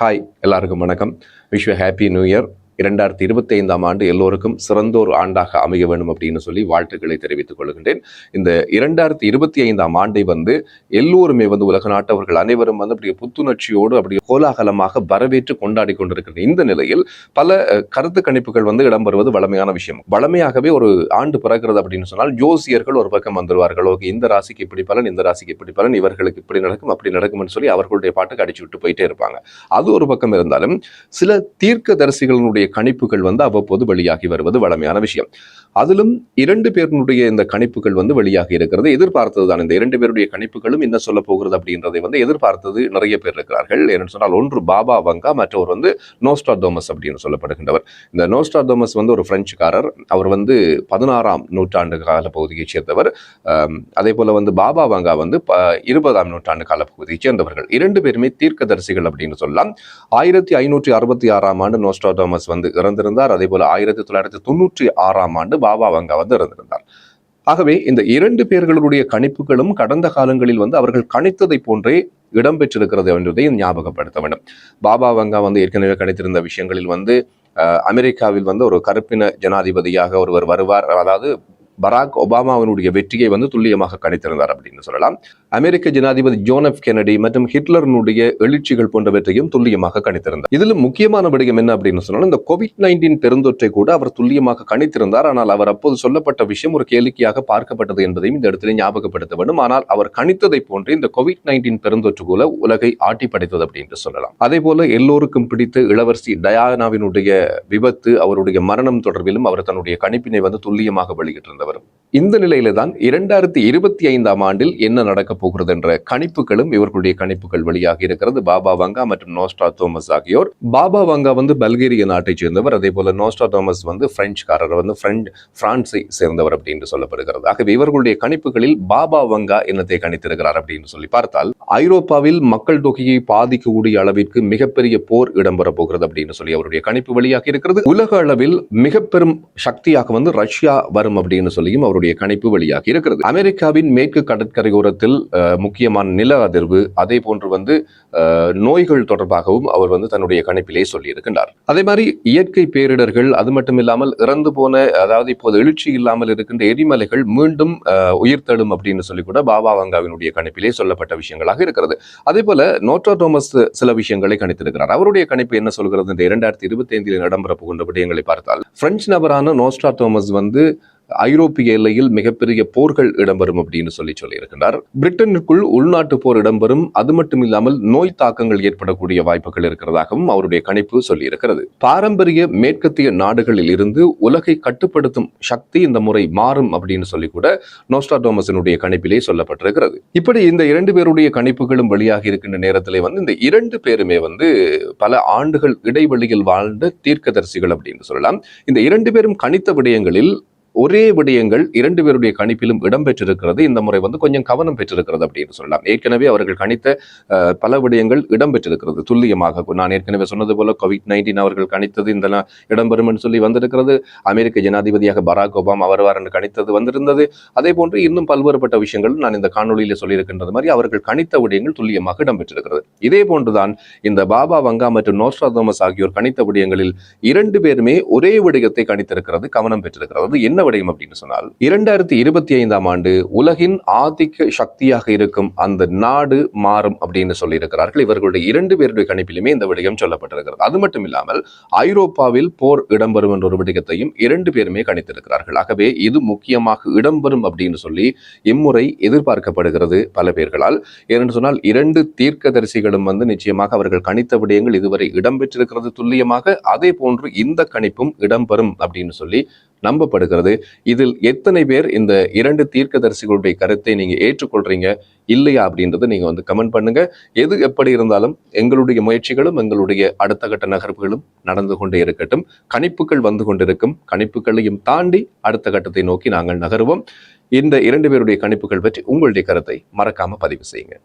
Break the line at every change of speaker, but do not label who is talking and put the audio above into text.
Hi எல்லாருக்கும் வணக்கம். Wish happy new year இரண்டாயிரத்தி இருபத்தி ஐந்தாம் ஆண்டு எல்லோருக்கும் சிறந்தோர் ஆண்டாக அமைய வேண்டும் அப்படின்னு சொல்லி வாழ்த்துக்களை தெரிவித்துக் கொள்கின்றேன். இந்த இரண்டாயிரத்தி இருபத்தி ஐந்தாம் ஆண்டை வந்து எல்லோருமே வந்து உலக நாட்டவர்கள் அனைவரும் வந்து அப்படியே புத்துணர்ச்சியோடு அப்படி கோலாகலமாக வரவேற்று கொண்டாடி கொண்டிருக்கின்ற இந்த நிலையில் பல கருத்து கணிப்புகள் வந்து இடம்பெறுவது வளமையான விஷயம். வளமையாகவே ஒரு ஆண்டு பிறக்கிறது அப்படின்னு சொன்னால் ஜோசியர்கள் ஒரு பக்கம் வந்துருவார்கள். ஓகே இந்த ராசிக்கு இப்படி பலன் இந்த ராசிக்கு இப்படி பலன் இவர்களுக்கு இப்படி நடக்கும் அப்படி நடக்கும்னு சொல்லி அவர்களுடைய பாட்டுக்கு அடிச்சு விட்டு போயிட்டே இருப்பாங்க. அது ஒரு பக்கம் இருந்தாலும் சில தீர்க்கதரிசிகளுடைய கணிப்புகள் வந்து அவ்வப்போது வெளியாகி வருவது வளமையான விஷயம். அதிலும் இரண்டு பேருடைய இந்த கணிப்புகள் வந்து வெளியாகி இருக்கிறது. எதிர்பார்த்தது தான் இந்த இரண்டு பேருடைய கணிப்புகளும் என்ன சொல்ல போகிறது அப்படின்றதை வந்து எதிர்பார்த்தது நிறைய பேர் இருக்கிறார்கள். ஏன்னு சொன்னால் ஒன்று பாபா வங்கா மற்றவர் வந்து நோஸ்டாடோமஸ் அப்படின்னு சொல்லப்படுகின்றவர். இந்த நோஸ்டாடோமஸ் வந்து ஒரு பிரெஞ்சுக்காரர். அவர் வந்து பதினாறாம் நூற்றாண்டு கால பகுதியைச் சேர்ந்தவர். அதே போல வந்து பாபா வங்கா வந்து இருபதாம் நூற்றாண்டு கால பகுதியைச் சேர்ந்தவர்கள். இரண்டு பேருமே தீர்க்கதரிசிகள் அப்படின்னு சொல்லலாம். ஆயிரத்தி ஐநூற்றி அறுபத்தி ஆறாம் ஆண்டு நோஸ்டாடோமஸ் வந்து இறந்திருந்தார். அதே போல ஆயிரத்தி தொள்ளாயிரத்தி தொண்ணூற்றி ஆறாம் ஆண்டு பாபா வங்கா வந்து இறந்திருந்தார். ஆகவே இந்த இரண்டு பேர்களுடைய கணிப்புகளும் கடந்த காலங்களில் வந்து அவர்கள் கணித்ததை போன்றே இடம்பெற்றிருக்கிறது என்பதை ஞாபகப்படுத்த வேண்டும். பாபா வங்கா வந்து ஏற்கனவே கணித்திருந்த விஷயங்களில் வந்து அமெரிக்காவில் வந்து ஒரு கருப்பின ஜனாதிபதியாக ஒருவர் வருவார். அதாவது பராக் ஒபாமாவினுடைய வெற்றியை வந்து துல்லியமாக கணித்திருந்தார் அப்படின்னு சொல்லலாம். அமெரிக்க ஜனாதிபதி ஜோன் எஃப் கெனடி மற்றும் ஹிட்லருடைய எழுச்சிகள் போன்றவற்றையும் துல்லியமாக கணித்திருந்தார். இதில் முக்கியமான விடயம் என்ன அப்படின்னு சொன்னால் இந்த கோவிட் நைன்டீன் பெருந்தொற்றை கூட அவர் துல்லியமாக கணித்திருந்தார். ஆனால் அவர் அப்போது சொல்லப்பட்ட விஷயம் ஒரு கேளிக்கையாக பார்க்கப்பட்டது என்பதையும் இந்த இடத்துல ஞாபகப்படுத்த வேண்டும். ஆனால் அவர் கணித்ததை போன்று இந்த கோவிட் நைன்டீன் பெருந்தொற்று போல உலகை ஆட்டி படைத்தது அப்படின்னு சொல்லலாம். அதே போல எல்லோருக்கும் பிடித்த இளவரசி டயானாவினுடைய விபத்து அவருடைய மரணம் தொடர்பிலும் அவர் தன்னுடைய கணிப்பினை வந்து துல்லியமாக வெளியிட்டிருந்தவர். இந்த நிலையில தான் இரண்டாயிரத்தி இருபத்தி ஐந்தாம் ஆண்டில் என்ன நடக்கப் போகிறது என்ற கணிப்புகளும் இவர்களுடைய கணிப்புகள் வழியாக இருக்கிறது. பாபா வங்கா மற்றும் நோஸ்டா தோமஸ் ஆகியோர். பாபா வங்கா வந்து பல்கேரிய நாட்டை சேர்ந்தவர். அதே போல நோஸ்டா தோமஸ் வந்து பிரெஞ்சுக்காரர் வந்து பிரெஞ்ச் பிரான்ஸை சேர்ந்தவர் அப்படின்னு சொல்லப்படுகிறது. ஆகவே இவர்களுடைய கணிப்புகளில் பாபா வங்கா என்னத்தை கணித்திருக்கிறார் அப்படின்னு சொல்லி பார்த்தால் ஐரோப்பாவில் மக்கள் தொகையை பாதிக்கக்கூடிய அளவிற்கு மிகப்பெரிய போர் இடம்பெற போகிறது அப்படின்னு சொல்லி அவருடைய கணிப்பு வழியாக இருக்கிறது. உலக அளவில் மிக பெரும் சக்தியாக வந்து ரஷ்யா வரும் அப்படின்னு சொல்லியும் அவர் அவருடைய கணிப்பு வெளியாகி இருக்கிறது. அமெரிக்காவின் மேற்கு கடற்கரையோரத்தில் முக்கியமான நில அதிர்வு அதே போன்று வந்து நோய்கள் தொடர்பாகவும் அவர் வந்து தன்னுடைய கணிப்பிலே சொல்லியிருக்கின்றார். அதே மாதிரி இயற்கை பேரிடர்கள் அது மட்டும் இல்லாமல் இறந்து போன அதாவது இப்போது எழுச்சி இல்லாமல் இருக்கின்ற எரிமலைகள் மீண்டும் அஹ், உயிர்த்தெழும் அப்படின்னு சொல்லி கூட பாபா வங்காவினுடைய கணிப்பிலே சொல்லப்பட்ட விஷயங்களாக இருக்கிறது. அதே போல நோட்ரோ சில விஷயங்களை கணித்திருக்கிறார். அவருடைய கணிப்பு என்ன சொல்கிறது? இந்த இரண்டாயிரத்தி இருபத்தி ஐந்தில் இடம்பெற போகின்ற விடயங்களை பார்த்தால் பிரெஞ்சு நபரான நோஸ்டா தோமஸ் வந்து ஐரோப்பிய எல்லையில் மிகப்பெரிய போர்கள் இடம்பெறும் அப்படின்னு சொல்லி சொல்லியிருக்கிறார் பிரிட்டனுக்குள் உள்நாட்டு போர் இடம்பெறும். அது மட்டும் இல்லாமல் நோய் தாக்கங்கள் ஏற்படக்கூடிய வாய்ப்புகள் இருக்கிறதாகவும் அவருடைய கணிப்பு சொல்லியிருக்கிறது. பாரம்பரிய மேற்கத்திய நாடுகளில் இருந்து உலகை கட்டுப்படுத்தும் சக்தி இந்த முறை மாறும் அப்படின்னு சொல்லி கூட நோஸ்டாடோமஸினுடைய கணிப்பிலே சொல்லப்பட்டிருக்கிறது. இப்படி இந்த இரண்டு பேருடைய கணிப்புகளும் வெளியாகி இருக்கின்ற நேரத்திலே வந்து இந்த இரண்டு பேருமே வந்து பல ஆண்டுகள் இடைவெளியில் வாழ்ந்த தீர்க்கதரிசிகள் அப்படின்னு சொல்லலாம். இந்த இரண்டு பேரும் கணித்த விடயங்களில் ஒரே விடயங்கள் இரண்டு பேருடைய கணிப்பிலும் இடம்பெற்றிருக்கிறது. இந்த முறை வந்து கொஞ்சம் கவனம் பெற்றிருக்கிறது அப்படின்னு சொல்லலாம். ஏற்கனவே அவர்கள் கணித்த பல விடயங்கள் இடம்பெற்றிருக்கிறது. துல்லியமாக நான் ஏற்கனவே சொன்னது போல கோவிட் நைன்டீன் அவர்கள் கணித்தது இந்த இடம்பெறும் என்று சொல்லி வந்திருக்கிறது. அமெரிக்க ஜனாதிபதியாக பராக் ஒபாமா வருவார் என்று கணித்தது வந்திருந்தது. அதே போன்று இன்னும் பல்வேறுபட்ட விஷயங்கள் நான் இந்த காணொளியில் சொல்லியிருக்கின்றது மாதிரி அவர்கள் கணித்த விடயங்கள் துல்லியமாக இடம்பெற்றிருக்கிறது. இதே போன்றுதான் இந்த பாபா வங்கா மற்றும் நோஸ்ட்ரா தோமஸ் ஆகியோர் கணித்த விடயங்களில் இரண்டு பேருமே ஒரே விடயத்தை கணித்திருக்கிறது கவனம் பெற்றிருக்கிறது. என்ன விடயம் அப்படின்னு சொன்னால் இரண்டாயிரத்தி இருபத்தி ஐந்தாம் ஆண்டு உலகின் ஆதிக்க சக்தியாக இருக்கும் அந்த நாடு மாறும் அப்படின்னு சொல்லியிருக்கிறார்கள். இவர்களுடைய இரண்டு பேருடைய கணிப்பிலுமே இந்த விடயம் சொல்லப்பட்டிருக்கிறது. அது மட்டும் இல்லாமல் ஐரோப்பாவில் போர் இடம்பெறும் என்ற ஒரு விடயத்தையும் இரண்டு பேருமே கணித்திருக்கிறார்கள். ஆகவே இது முக்கியமாக இடம்பெறும் அப்படின்னு சொல்லி இம்முறை எதிர்பார்க்கப்படுகிறது பல பேர்களால். ஏனென்று சொன்னால் இரண்டு தீர்க்கதரிசிகளும் வந்து நிச்சயமாக அவர்கள் கணித்த விடயங்கள் இதுவரை இடம்பெற்றிருக்கிறது துல்லியமாக. அதே போன்று இந்த கணிப்பும் இடம்பெறும் அப்படின்னு சொல்லி நம்பப்படுகிறது. இதில் எத்தனை பேர் இந்த இரண்டு தீர்க்கதரிசிகளுடைய கருத்தை நீங்க ஏற்றுக்கொள்றீங்க இல்லையா அப்படின்றத நீங்க வந்து கமெண்ட் பண்ணுங்க. எது எப்படி இருந்தாலும் எங்களுடைய முயற்சிகளும் எங்களுடைய அடுத்த கட்ட நகர்வுகளும் நடந்து கொண்டே இருக்கட்டும். கணிப்புகள் வந்து கொண்டிருக்கும். கணிப்புகளையும் தாண்டி அடுத்த கட்டத்தை நோக்கி நாங்கள் நகருவோம். இந்த இரண்டு பேருடைய கணிப்புகள் பற்றி உங்களுடைய கருத்தை மறக்காம பதிவு செய்யுங்க.